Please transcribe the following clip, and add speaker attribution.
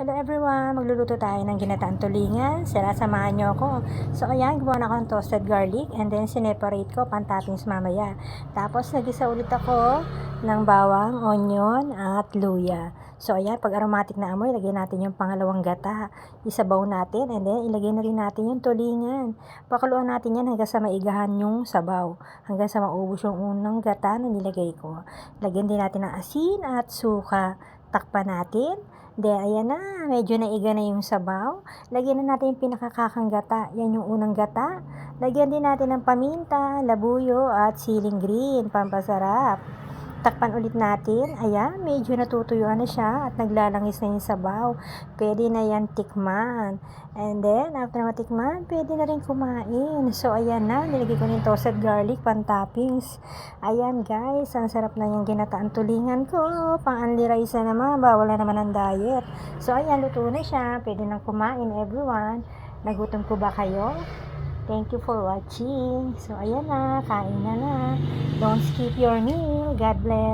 Speaker 1: Hello everyone! Magluluto tayo ng ginataan tulingan. Sila, samahan nyo ako. So ayan, gawa na ako ng toasted garlic and then sineparate ko pan-toppings mamaya. Tapos nagisa ulit ako ng bawang, onion at luya. So ayan, pag aromatic na amoy, lagyan natin yung pangalawang gata. Isabaw natin and then ilagay na rin natin yung tulingan. Pakuluan natin yan hanggang sa maigahan yung sabaw. Hanggang sa maubos yung unang gata na nilagay ko. Lagyan din natin ng asin at suka. Takpan natin. Then, ayan na. Medyo naiga na yung sabaw. Lagyan na natin yung pinakakakang gata. Yan yung unang gata. Lagyan din natin ng paminta, labuyo, at siling green. Pampasarap. Takpan ulit natin. Ayan, medyo natutuyuan na siya at naglalangis na yung sabaw. Pwede na yan tikman. And then, after matikman, pwede na rin kumain. So, ayan na. Nilagay ko ng toasted garlic, pan-toppings. Ayan, guys. Ang sarap na yung ginataan tulingan ko. Pang-only rice na naman. Bawal na naman ang diet. So, ayan. Luto na siya. Pwede nang kumain, everyone. Nagutom ko ba kayo? Thank you for watching. So, ayan na. Kain na na. Don't skip your meal. God bless.